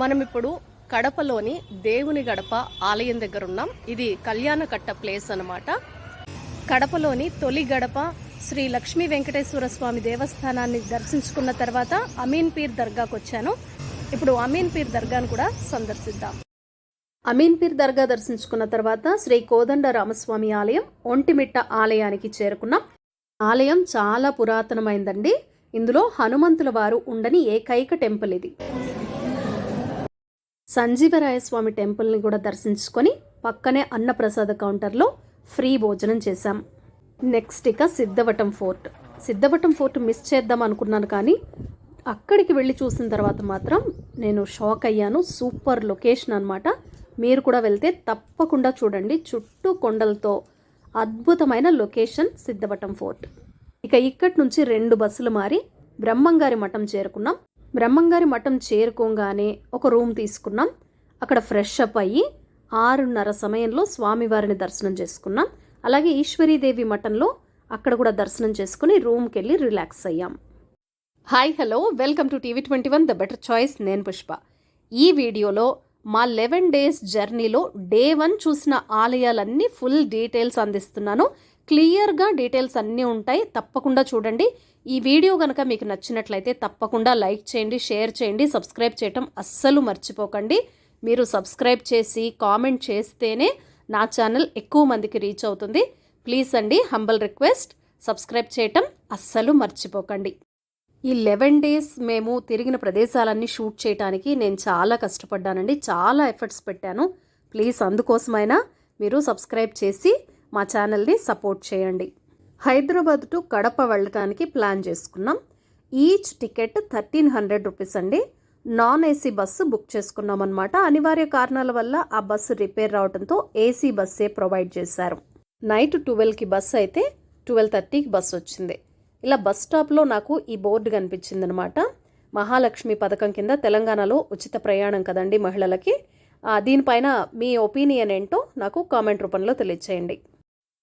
మనం ఇప్పుడు కడపలోని దేవుని గడప ఆలయం దగ్గర ఉన్నాం ఇది కళ్యాణకట్ట ప్లేస్ అనమాట కడపలోని తొలి గడప శ్రీ లక్ష్మీ వెంకటేశ్వర స్వామి దేవస్థానాన్ని దర్శించుకున్న తర్వాత అమీన్ పీర్ దర్గాకు వచ్చాను. ఇప్పుడు అమీన్ పీర్ దర్గాను కూడా సందర్శిద్దాం. అమీన్ పీర్ దర్గా దర్శించుకున్న తర్వాత శ్రీ కోదండ రామస్వామి ఆలయం ఒంటిమిట్ట ఆలయానికి చేరుకున్నాం. ఆలయం చాలా పురాతనమైందండి. ఇందులో హనుమంతుల వారు ఉండని ఏకైక టెంపుల్ ఇది. సంజీవరాయస్వామి టెంపుల్ని కూడా దర్శించుకొని పక్కనే అన్నప్రసాద కౌంటర్లో ఫ్రీ భోజనం చేశాం. నెక్స్ట్ ఇక Siddhavatam fort. Siddhavatam fort miss చేద్దాం అనుకున్నాను కానీ అక్కడికి వెళ్ళి చూసిన తర్వాత మాత్రం నేను షాక్ అయ్యాను. సూపర్ లొకేషన్ అనమాట మీరు కూడా వెళ్తే తప్పకుండా చూడండి. చుట్టూ కొండలతో అద్భుతమైన లొకేషన్ సిద్ధవటం ఫోర్ట్. ఇక ఇక్కడి నుంచి రెండు బస్సులు మారి బ్రహ్మంగారి మఠం చేరుకున్నాం. బ్రహ్మంగారి మఠం చేరుకోగానే ఒక రూమ్ తీసుకున్నాం. అక్కడ ఫ్రెష్ అప్ అయ్యి ఆరున్నర సమయంలో స్వామివారిని దర్శనం చేసుకున్నాం. అలాగే ఈశ్వరీదేవి మఠంలో అక్కడ కూడా దర్శనం చేసుకుని రూమ్కి వెళ్ళి రిలాక్స్ అయ్యాం. Hi hello. Welcome to TV twenty one the better choice. నేను పుష్ప. ఈ వీడియోలో మా లెవెన్ డేస్ జర్నీలో డే వన్ చూసిన ఆలయాలన్నీ ఫుల్ డీటెయిల్స్ అందిస్తున్నాను. క్లియర్గా డీటెయిల్స్ అన్నీ ఉంటాయి. తప్పకుండా చూడండి. ఈ వీడియో కనుక మీకు నచ్చినట్లయితే తప్పకుండా లైక్ చేయండి షేర్ చేయండి సబ్స్క్రైబ్ చేయటం అస్సలు మర్చిపోకండి. మీరు సబ్స్క్రైబ్ చేసి కామెంట్ చేస్తేనే నా ఛానల్ ఎక్కువ మందికి రీచ్ అవుతుంది. ప్లీజ్ అండి హంబల్ రిక్వెస్ట్. సబ్స్క్రైబ్ చేయటం అస్సలు మర్చిపోకండి. ఈ లెవెన్ డేస్ మేము తిరిగిన ప్రదేశాలన్నీ షూట్ చేయడానికి నేను చాలా కష్టపడ్డానండి. చాలా ఎఫర్ట్స్ పెట్టాను. ప్లీజ్ అందుకోసమైనా మీరు సబ్స్క్రైబ్ చేసి మా ఛానల్ని సపోర్ట్ చేయండి. హైదరాబాద్ టు కడప వెళ్ళటానికి ప్లాన్ చేసుకున్నాం. Each ticket thirteen hundred rupees అండి. నాన్ ఏసీ బస్సు బుక్ చేసుకున్నాం అనమాట అనివార్య కారణాల వల్ల ఆ బస్సు రిపేర్ రావడంతో ఏసీ బస్సే ప్రొవైడ్ చేశారు. నైట్ ట్వెల్వ్కి బస్సు అయితే ట్వెల్వ్ థర్టీకి బస్సు వచ్చింది. ఇలా బస్ స్టాప్లో నాకు ఈ బోర్డు కనిపించింది అనమాట మహాలక్ష్మి పథకం కింద తెలంగాణలో ఉచిత ప్రయాణం కదండి మహిళలకి. దీనిపైన మీ ఒపీనియన్ ఏంటో నాకు కామెంట్ రూపంలో తెలియచేయండి.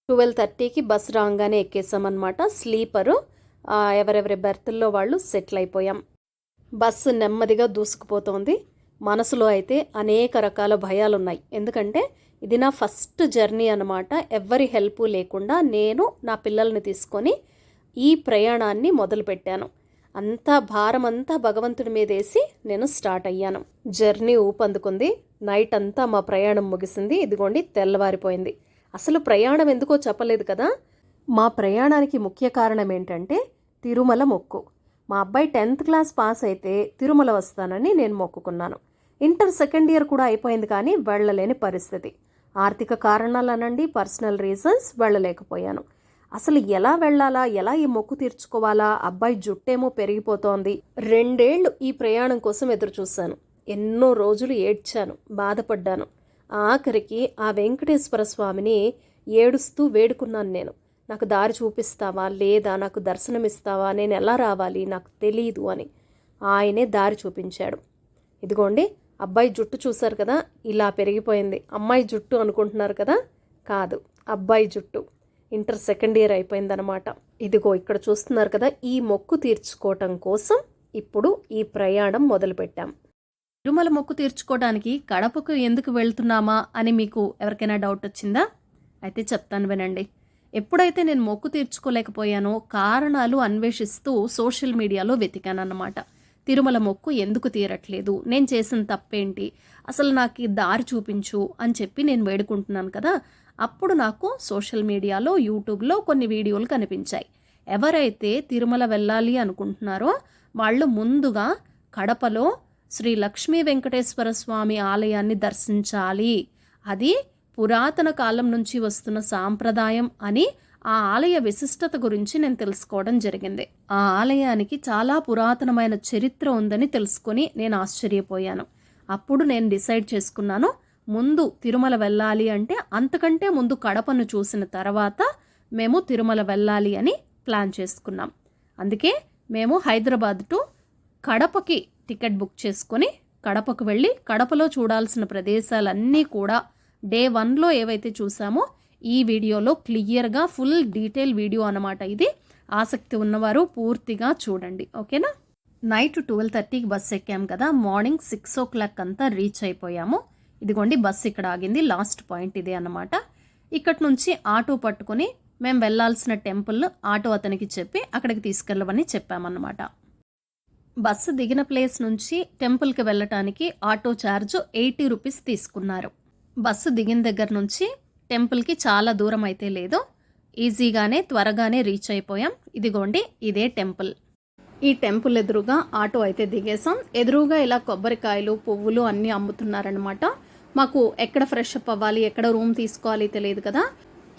ట్వెల్వ్ థర్టీకి బస్ రాగానే ఎక్కేసామన్నమాట. స్లీపరు. ఎవరెవరి బెర్త్ల్లో వాళ్ళు సెటిల్ అయిపోయాం బస్సు నెమ్మదిగా దూసుకుపోతోంది. మనసులో అయితే అనేక రకాల భయాలు ఉన్నాయి ఎందుకంటే ఇది నా ఫస్ట్ జర్నీ అనమాట ఎవ్వరి హెల్ప్ లేకుండా నేను నా పిల్లల్ని తీసుకొని ఈ ప్రయాణాన్ని మొదలుపెట్టాను. అంతా భారం అంతా భగవంతుడి మీద వేసి నేను స్టార్ట్ అయ్యాను. జర్నీ ఊపందుకుంది. నైట్ అంతా మా ప్రయాణం ముగిసింది. ఇదిగోండి తెల్లవారిపోయింది. అసలు ప్రయాణం ఎందుకో చెప్పలేదు కదా. మా ప్రయాణానికి ముఖ్య కారణం ఏంటంటే తిరుమల మొక్కు. మా అబ్బాయి టెన్త్ క్లాస్ పాస్ అయితే తిరుమల వస్తానని నేను మొక్కుకున్నాను. ఇంటర్ సెకండ్ ఇయర్ కూడా అయిపోయింది కానీ వెళ్ళలేని పరిస్థితి. ఆర్థిక కారణాలు అనండి పర్సనల్ రీజన్స్ వెళ్ళలేకపోయాను. అసలు ఎలా వెళ్ళాలా ఎలా ఈ మొక్కు తీర్చుకోవాలా అబ్బాయి జుట్టేమో పెరిగిపోతోంది. రెండేళ్ళు ఈ ప్రయాణం కోసం ఎదురు చూశాను ఎన్నో రోజులు ఏడ్చాను బాధపడ్డాను. ఆఖరికి ఆ వెంకటేశ్వర స్వామిని ఏడుస్తూ వేడుకున్నాను నేను. నాకు దారి చూపిస్తావా? లేదా నాకు దర్శనమిస్తావా? నేను ఎలా రావాలి? నాకు తెలీదు అని ఆయనే దారి చూపించాడు. ఇదిగోండి అబ్బాయి జుట్టు చూశారు కదా? ఇలా పెరిగిపోయింది. అమ్మాయి జుట్టు అనుకుంటున్నారు కదా? కాదు అబ్బాయి జుట్టు. ఇంటర్ సెకండ్ ఇయర్ అయిపోయిందనమాట ఇదిగో ఇక్కడ చూస్తున్నారు కదా? ఈ మొక్కు తీర్చుకోవటం కోసం ఇప్పుడు ఈ ప్రయాణం మొదలుపెట్టాం. తిరుమల మొక్కు తీర్చుకోవడానికి కడపకు ఎందుకు వెళ్తున్నామా అని మీకు ఎవరికైనా డౌట్ వచ్చిందా? అయితే చెప్తాను వినండి. ఎప్పుడైతే నేను మొక్కు తీర్చుకోలేకపోయానో కారణాలు అన్వేషిస్తూ సోషల్ మీడియాలో వెతికానన్నమాట. తిరుమల మొక్కు ఎందుకు తీరట్లేదు? నేను చేసిన తప్పేంటి? అసలు నాకు దారి చూపించు అని చెప్పి నేను వేడుకుంటున్నాను కదా? అప్పుడు నాకు సోషల్ మీడియాలో యూట్యూబ్లో కొన్ని వీడియోలు కనిపించాయి. ఎవరైతే తిరుమల వెళ్ళాలి అనుకుంటున్నారో వాళ్ళు ముందుగా కడపలో శ్రీ లక్ష్మీ వెంకటేశ్వర స్వామి ఆలయాన్ని దర్శించాలి. అది పురాతన కాలం నుంచి వస్తున్న సాంప్రదాయం అని ఆ ఆలయ విశిష్టత గురించి నేను తెలుసుకోవడం జరిగింది. ఆ ఆలయానికి చాలా పురాతనమైన చరిత్ర ఉందని తెలుసుకొని నేను ఆశ్చర్యపోయాను. అప్పుడు నేను డిసైడ్ చేసుకున్నాను ముందు తిరుమల వెళ్ళాలి అంటే అంతకంటే ముందు కడపను చూసిన తర్వాత మేము తిరుమల వెళ్ళాలి అని ప్లాన్ చేసుకున్నాం. అందుకే మేము హైదరాబాద్ టు కడపకి టికెట్ బుక్ చేసుకొని కడపకు వెళ్ళి కడపలో చూడాల్సిన ప్రదేశాలన్నీ కూడా డే వన్లో ఏవైతే చూసామో ఈ వీడియోలో క్లియర్గా ఫుల్ డీటెయిల్ వీడియో అనమాట ఇది. ఆసక్తి ఉన్నవారు పూర్తిగా చూడండి. ఓకేనా? నైట్ ట్వెల్వ్ థర్టీకి బస్ ఎక్కాం కదా. మార్నింగ్ సిక్స్ ఓ క్లాక్ అంతా రీచ్ అయిపోయాము. ఇదిగోండి బస్ ఇక్కడ ఆగింది. లాస్ట్ పాయింట్ ఇదే అన్నమాట. ఇక్కడి నుంచి ఆటో పట్టుకొని మేము వెళ్ళాల్సిన టెంపుల్ ఆటో అతనికి చెప్పి అక్కడికి తీసుకెళ్ళమని చెప్పామన్నమాట. బస్సు దిగిన ప్లేస్ నుంచి టెంపుల్కి వెళ్ళటానికి ఆటో ఛార్జ్ ఎయిటీ రూపీస్ తీసుకున్నారు. బస్సు దిగిన దగ్గర నుంచి టెంపుల్కి చాలా దూరం అయితే లేదు. ఈజీగానే త్వరగానే రీచ్ అయిపోయాం. ఇదిగోండి ఇదే టెంపుల్. ఈ టెంపుల్ ఎదురుగా ఆటో అయితే దిగేసాం ఎదురుగా ఇలా కొబ్బరికాయలు పువ్వులు అన్నీ అమ్ముతున్నారనమాట మాకు ఎక్కడ ఫ్రెష్ అప్ అవ్వాలి ఎక్కడ రూమ్ తీసుకోవాలి తెలియదు కదా.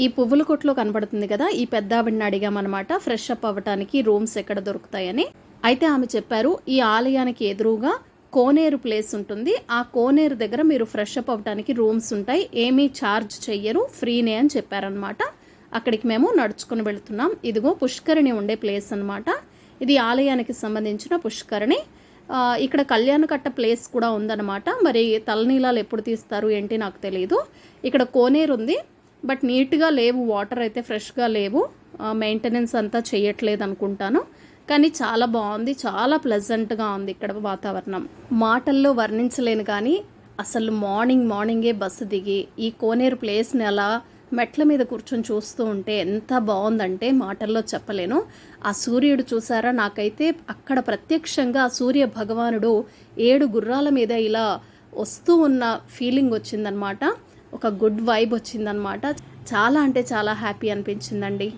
ఈ పువ్వుల కొట్లో కనబడుతుంది కదా ఈ పెద్ద ఆవిడని అడిగామన్నమాట ఫ్రెష్ అప్ అవ్వటానికి రూమ్స్ ఎక్కడ దొరుకుతాయని? అయితే ఆమె చెప్పారు ఈ ఆలయానికి ఎదురుగా కోనేరు ప్లేస్ ఉంటుంది. ఆ కోనేరు దగ్గర మీరు ఫ్రెష్ అప్ అవ్వటానికి రూమ్స్ ఉంటాయి. ఏమీ ఛార్జ్ చెయ్యరు ఫ్రీనే అని చెప్పారనమాట అక్కడికి మేము నడుచుకుని వెళుతున్నాం. ఇదిగో పుష్కరిణి ఉండే ప్లేస్ అన్నమాట. ఇది ఆలయానికి సంబంధించిన పుష్కరిణి. ఇక్కడ కళ్యాణకట్ట ప్లేస్ కూడా ఉందన్నమాట. మరి తలనీలాలు ఎప్పుడు తీస్తారు ఏంటి నాకు తెలియదు ఇక్కడ కోనేరు ఉంది బట్ నీట్గా లేవు వాటర్ అయితే ఫ్రెష్గా లేవు. మెయింటెనెన్స్ అంతా చేయట్లేదు అనుకుంటాను. కానీ చాలా బాగుంది చాలా ప్లెజెంట్గా ఉంది ఇక్కడ వాతావరణం. మాటల్లో వర్ణించలేను కానీ అసలు మార్నింగ్ మార్నింగే బస్సు దిగి ఈ కోనేరు ప్లేస్ని అలా మెట్ల మీద కూర్చొని చూస్తూ ఉంటే ఎంత బాగుందంటే మాటల్లో చెప్పలేను. ఆ సూర్యుడు చూసారా? నాకైతే అక్కడ ప్రత్యక్షంగా సూర్య భగవానుడు ఏడు గుర్రాల మీద ఇలా వస్తూ ఉన్న ఫీలింగ్ వచ్చిందనమాట ఒక గుడ్ వైబ్ వచ్చిందనమాట చాలా అంటే చాలా హ్యాపీ అనిపించిందండి.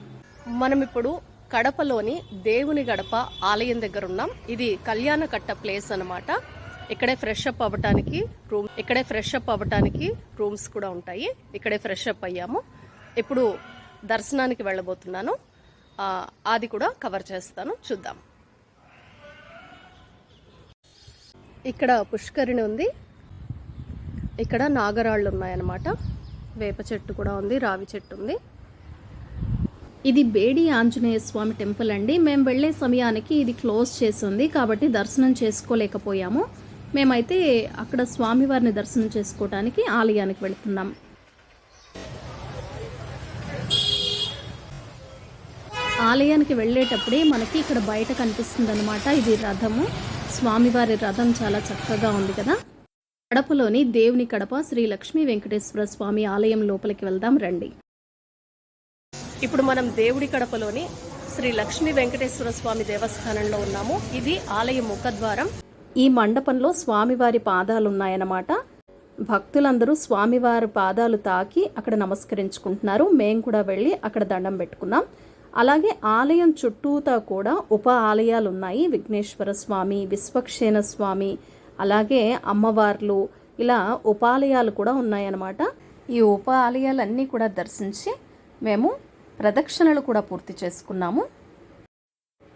మనం ఇప్పుడు కడపలోని దేవుని గడప ఆలయం దగ్గర ఉన్నాం ఇది కళ్యాణకట్ట ప్లేస్ అనమాట ఇక్కడే ఫ్రెష్ అప్ అవ్వటానికి రూమ్ ఇక్కడే ఫ్రెష్ అప్ అవ్వటానికి రూమ్స్ కూడా ఉంటాయి. ఇక్కడే ఫ్రెష్ అప్ అయ్యాము. ఇప్పుడు దర్శనానికి వెళ్ళబోతున్నాను. అది కూడా కవర్ చేస్తాను. చూద్దాం. ఇక్కడ పుష్కరిణి ఉంది. ఇక్కడ నాగరాళ్ళు ఉన్నాయన్నమాట. వేప చెట్టు కూడా ఉంది రావి చెట్టు ఉంది. ఇది బేడి ఆంజనేయ స్వామి టెంపుల్ అండి. మేము వెళ్ళే సమయానికి ఇది క్లోజ్ చేసి ఉంది. కాబట్టి దర్శనం చేసుకోలేకపోయాము. మేమైతే అక్కడ స్వామివారిని దర్శనం చేసుకోవడానికి ఆలయానికి వెళుతున్నాం. ఆలయానికి వెళ్ళేటప్పుడే మనకి ఇక్కడ బయట కనిపిస్తుంది అనమాట ఇది రథము. స్వామివారి రథం చాలా చక్కగా ఉంది కదా. కడపలోని దేవుని కడప శ్రీ లక్ష్మీ వెంకటేశ్వర స్వామి ఆలయం లోపలికి వెళ్దాం రండి. ఇప్పుడు మనం దేవుడి కడపలోని శ్రీ లక్ష్మీ వెంకటేశ్వర స్వామి దేవస్థానంలో ఉన్నాము. ఇది ఆలయ ముఖద్వారం. ఈ మండపంలో స్వామివారి పాదాలున్నాయన్నమాట. భక్తులందరూ స్వామివారి పాదాలు తాకి అక్కడ నమస్కరించుకుంటున్నారు. మేము కూడా వెళ్ళి అక్కడ దండం పెట్టుకున్నాం. అలాగే ఆలయం చుట్టూతా కూడా ఉప ఆలయాలు ఉన్నాయి విఘ్నేశ్వర స్వామి విశ్వక్షేణ స్వామి అలాగే అమ్మవార్లు ఇలా ఉపాలయాలు కూడా ఉన్నాయన్నమాట. ఈ ఉప ఆలయాలన్నీ కూడా దర్శించి మేము ప్రదక్షిణలు కూడా పూర్తి చేసుకున్నాము.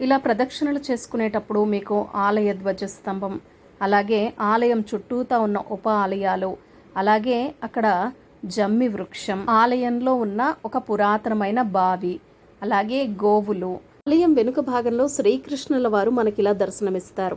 ఇలా ప్రదక్షిణలు చేసుకునేటప్పుడు మీకు ఆలయ ధ్వజస్తంభం అలాగే ఆలయం చుట్టూతా ఉన్న ఉప ఆలయాలు అలాగే అక్కడ జమ్మి వృక్షం ఆలయంలో ఉన్న ఒక పురాతనమైన బావి అలాగే గోవులు. ఆలయం వెనుక భాగంలో శ్రీకృష్ణుల వారు మనకిలా దర్శనమిస్తారు.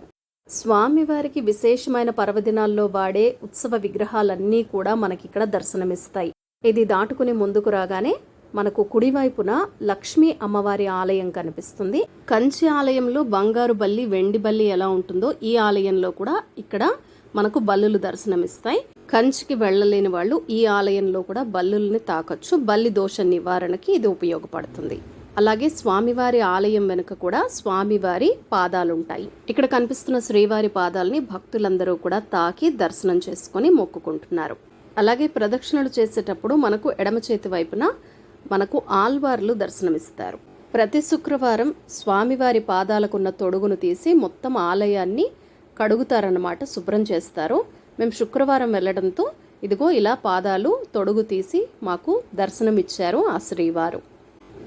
స్వామివారికి విశేషమైన పర్వదినాల్లో వాడే ఉత్సవ విగ్రహాలన్నీ కూడా మనకిక్కడ దర్శనమిస్తాయి. ఇది దాటుకుని ముందుకు రాగానే మనకు కుడివైపున లక్ష్మీ అమ్మవారి ఆలయం కనిపిస్తుంది. కంచి ఆలయంలో బంగారు బల్లి వెండి బల్లి ఎలా ఉంటుందో ఈ ఆలయంలో కూడా ఇక్కడ మనకు బల్లులు దర్శనమిస్తాయి. కంచికి వెళ్ళలేని వాళ్ళు ఈ ఆలయంలో కూడా బల్లుల్ని తాకొచ్చు. బల్లి దోష నివారణకి ఇది ఉపయోగపడుతుంది. అలాగే స్వామివారి ఆలయం వెనుక కూడా స్వామివారి పాదాలు ఉంటాయి ఇక్కడ కనిపిస్తున్న శ్రీవారి పాదాలని భక్తులందరూ కూడా తాకి దర్శనం చేసుకొని మొక్కుకుంటున్నారు. అలాగే ప్రదక్షిణలు చేసేటప్పుడు మనకు ఎడమ చేతి వైపున మనకు ఆల్వార్లు దర్శనమిస్తారు. ప్రతి శుక్రవారం స్వామివారి పాదాలకున్న తొడుగును తీసి మొత్తం ఆలయాన్ని కడుగుతారన్నమాట శుభ్రం చేస్తారు. మేము శుక్రవారం వెళ్ళడంతో ఇదిగో ఇలా పాదాలు తొడుగు తీసి మాకు దర్శనమిచ్చారు ఆ శ్రీవారు.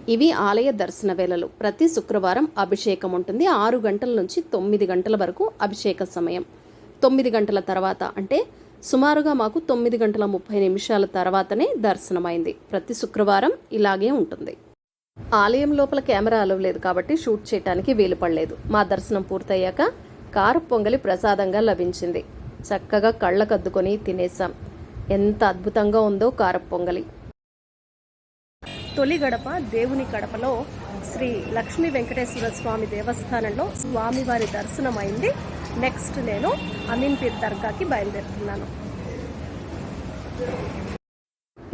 ఇవి ఆలయ దర్శన వేళలు. ప్రతి శుక్రవారం అభిషేకం ఉంటుంది. ఆరు గంటల నుంచి తొమ్మిది గంటల వరకు అభిషేక సమయం. తొమ్మిది గంటల తర్వాత అంటే సుమారుగా మాకు తొమ్మిది గంటల ముప్పై నిమిషాల తర్వాతనే దర్శనమైంది. ప్రతి శుక్రవారం ఇలాగే ఉంటుంది. ఆలయం లోపల కెమెరా అలవలేదు కాబట్టి షూట్ చేయడానికి వీలు పడలేదు. మా దర్శనం పూర్తయ్యాక కారు పొంగలి ప్రసాదంగా లభించింది. చక్కగా కళ్ళకద్దుకొని తినేసాం ఎంత అద్భుతంగా ఉందో కార పొంగలి. తొలి గడప దేవుని గడపలో శ్రీ లక్ష్మీ వెంకటేశ్వర స్వామి దేవస్థానంలో స్వామివారి దర్శనం అయింది నెక్స్ట్ నేను అమీన్పీర్ దర్గాకి బయలుదేరుతున్నాను.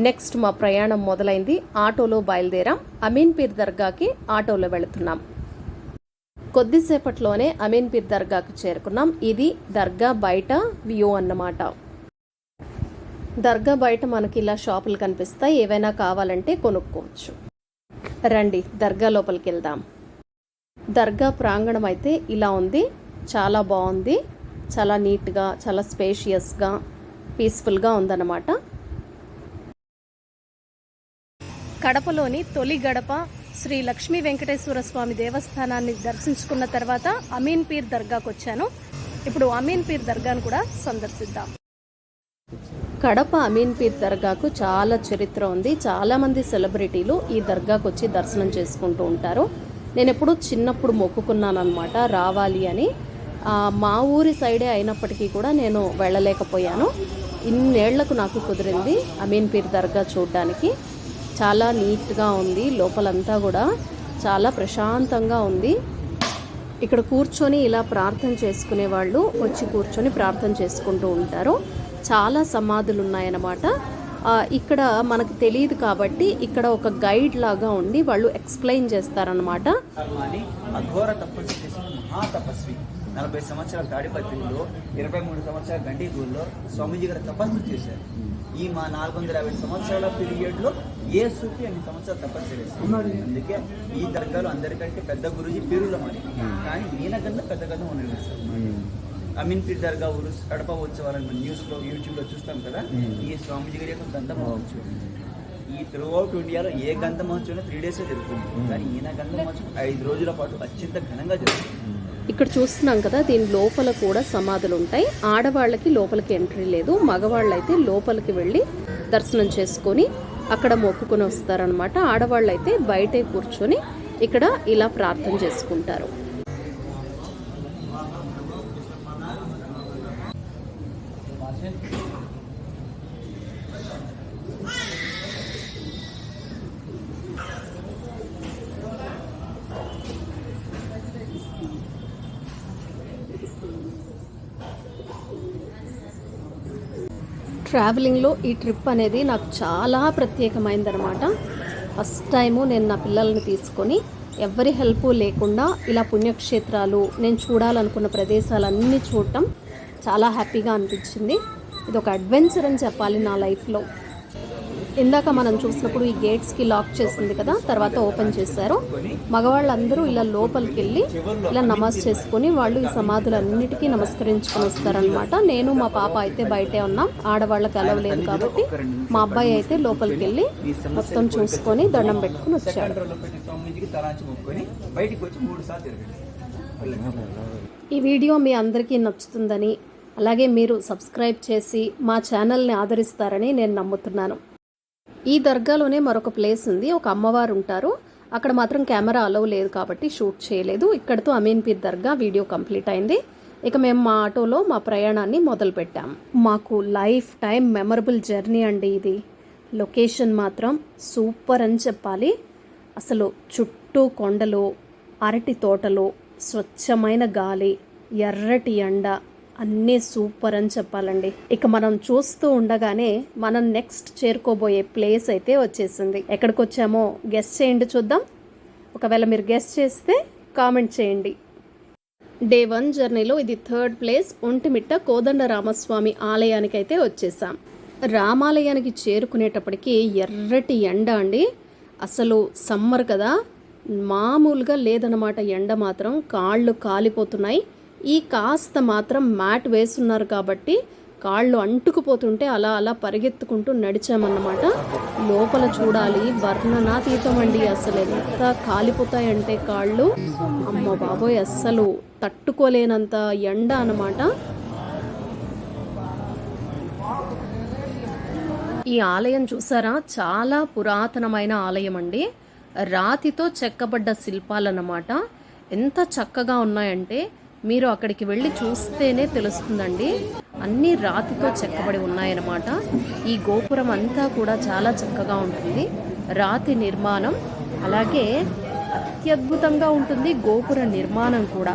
నెక్స్ట్ మా ప్రయాణం మొదలైంది. ఆటోలో బయలుదేరాం. అమీన్పీర్ దర్గాకి ఆటోలో వెళుతున్నాం. కొద్దిసేపట్లోనే అమీన్పీర్ దర్గాకు చేరుకున్నాం. ఇది దర్గా బయట వ్యూ అన్నమాట. దర్గా బయట మనకి ఇలా షాపులు కనిపిస్తాయి. ఏవైనా కావాలంటే కొనుక్కోవచ్చు. రండి దర్గా లోపలికి వెళ్దాం. దర్గా ప్రాంగణం అయితే ఇలా ఉంది. చాలా బాగుంది. చాలా నీట్గా చాలా స్పేషియస్గా పీస్ఫుల్గా ఉందన్నమాట. కడపలోని తొలి గడప శ్రీ లక్ష్మీ వెంకటేశ్వర స్వామి దేవస్థానాన్ని దర్శించుకున్న తర్వాత అమీన్ పీర్ దర్గాకు వచ్చాను. ఇప్పుడు అమీన్ పీర్ దర్గాను కూడా సందర్శిద్దాం. కడప అమీన్ పీర్ దర్గాకు చాలా చరిత్ర ఉంది. చాలామంది సెలబ్రిటీలు ఈ దర్గాకు వచ్చి దర్శనం చేసుకుంటూ ఉంటారు. నేను ఎప్పుడు చిన్నప్పుడు మొక్కుకున్నాను అనమాట రావాలి అని. మా ఊరి సైడే అయినప్పటికీ కూడా నేను వెళ్ళలేకపోయాను. ఇన్నేళ్ళకు నాకు కుదిరింది అమీన్ పీర్ దర్గా చూడడానికి. చాలా నీట్గా ఉంది లోపలంతా కూడా చాలా ప్రశాంతంగా ఉంది. ఇక్కడ కూర్చొని ఇలా ప్రార్థన చేసుకునే వాళ్ళు వచ్చి కూర్చొని ప్రార్థన చేసుకుంటూ ఉంటారు. చాలా సమాధులు ఉన్నాయన్నమాట ఇక్కడ మనకు తెలియదు కాబట్టి ఇక్కడ ఒక గైడ్ లాగా ఉండి వాళ్ళు ఎక్స్ప్లెయిన్ చేస్తారనమాట అఘోర తపస్సు చేసిన మహాతపస్వి నలభై సంవత్సరాల తాడిపత్రిలో ఇరవై మూడు సంవత్సరాల గండిగూరులో స్వామీజీ గారు తపస్సు చేశారు. ఈ మా నాలుగు వందల యాభై సంవత్సరాల పీరియడ్లో ఏ సూఫీ అన్ని సంవత్సరాలు తపస్సు చేశారు. అందుకే ఈ దర్గాలో అందరికంటే పెద్ద గురుజీ పేరుల మరి కానీ పెద్ద కథ నిర్మిస్తారు అమీన్ పీర్ దర్గా ఊరు కడప ఉత్సవాలను మన న్యూస్లో యూట్యూబ్లో చూస్తాం కదా. ఈ స్వామీజీ గారి యొక్క గంధ మహోత్సవం. ఈ త్రూ అవుట్ ఇండియాలో ఏ గంధ మహోత్సవం త్రీ డేస్ జరుగుతుంది. కానీ ఈయన గంధ మహోత్సవం ఐదు రోజుల పాటు అత్యంత ఘనంగా జరుగుతుంది. ఇక్కడ చూస్తున్నాం కదా దీని లోపల కూడా సమాధులు ఉంటాయి. ఆడవాళ్ళకి లోపలికి ఎంట్రీ లేదు. మగవాళ్ళైతే లోపలికి వెళ్ళి దర్శనం చేసుకొని అక్కడ మొక్కుకొని వస్తారనమాట ఆడవాళ్ళైతే బయటే కూర్చొని ఇక్కడ ఇలా ప్రార్థన చేసుకుంటారు. ట్రావెలింగ్లో ఈ ట్రిప్ అనేది నాకు చాలా ప్రత్యేకమైందనమాట. ఫస్ట్ టైము నేను నా పిల్లల్ని తీసుకొని ఎవరి హెల్ప్ లేకుండా ఇలా పుణ్యక్షేత్రాలు నేను చూడాలనుకున్న ప్రదేశాలన్నీ చూడటం చాలా హ్యాపీగా అనిపించింది. ఇది ఒక అడ్వెంచర్ అని చెప్పాలి నా లైఫ్లో. ఇందాక మనం చూసినప్పుడు ఈ గేట్స్కి లాక్ చేసింది కదా తర్వాత ఓపెన్ చేశారు. మగవాళ్ళందరూ ఇలా లోపలికి వెళ్ళి ఇలా నమాజ్ చేసుకొని వాళ్ళు ఈ సమాధులన్నిటికీ నమస్కరించుకొని వస్తారనమాట నేను మా పాప అయితే బయటే ఉన్నాం. ఆడవాళ్ళకి అలవ్ లేదు కాబట్టి మా అబ్బాయి అయితే లోపలికి వెళ్ళి మొత్తం చూసుకొని దండం పెట్టుకుని వచ్చాడు. ఈ వీడియో మీ అందరికీ నచ్చుతుందని అలాగే మీరు సబ్స్క్రైబ్ చేసి మా ఛానల్ని ఆదరిస్తారని నేను నమ్ముతున్నాను. ఈ దర్గాలోనే మరొక ప్లేస్ ఉంది. ఒక అమ్మవారు ఉంటారు. అక్కడ మాత్రం కెమెరా అలవ్ లేదు కాబట్టి షూట్ చేయలేదు. ఇక్కడతో అమీన్పీర్ దర్గా వీడియో కంప్లీట్ అయింది. ఇక మేము మా ఆటోలో మా ప్రయాణాన్ని మొదలుపెట్టాం మాకు లైఫ్ టైం మెమరబుల్ జర్నీ అండి ఇది. లొకేషన్ మాత్రం సూపర్ అని చెప్పాలి. అసలు చుట్టూ కొండలు అరటి తోటలు స్వచ్ఛమైన గాలి ఎర్రటి ఎండ అన్నీ సూపర్ అని చెప్పాలండి. ఇక మనం చూస్తూ ఉండగానే మనం నెక్స్ట్ చేరుకోబోయే ప్లేస్ అయితే వచ్చేసింది. ఎక్కడికి వచ్చామో గెస్ట్ చేయండి చూద్దాం. ఒకవేళ మీరు గెస్ట్ చేస్తే కామెంట్ చేయండి. డే వన్ జర్నీలో ఇది థర్డ్ ప్లేస్ ఒంటిమిట్ట కోదండ రామస్వామి ఆలయానికి అయితే వచ్చేసాం. రామాలయానికి చేరుకునేటప్పటికి ఎర్రటి ఎండ అండి. అసలు సమ్మర్ కదా. మామూలుగా లేదన్నమాట ఎండ మాత్రం. కాళ్ళు కాలిపోతున్నాయి. ఈ కాస్త మాత్రం మ్యాట్ వేస్తున్నారు కాబట్టి కాళ్ళు అంటుకుపోతుంటే అలా అలా పరిగెత్తుకుంటూ నడిచామన్నమాట. లోపల చూడాలి వర్ణనాతీతం అండి అసలు ఎంత కాలిపోతాయంటే కాళ్ళు. అమ్మ బాబోయ్ అస్సలు తట్టుకోలేనంత ఎండ అనమాట ఈ ఆలయం చూసారా? చాలా పురాతనమైన ఆలయం అండి రాతితో చెక్కబడ్డ శిల్పాలన్నమాట. ఎంత చక్కగా ఉన్నాయంటే మీరు అక్కడికి వెళ్ళి చూస్తేనే తెలుస్తుందండి. అన్నీ రాతితో చెక్కబడి ఉన్నాయన్నమాట. ఈ గోపురం అంతా కూడా చాలా చక్కగా ఉంటుంది. రాతి నిర్మాణం అలాగే అత్యద్భుతంగా ఉంటుంది గోపుర నిర్మాణం కూడా.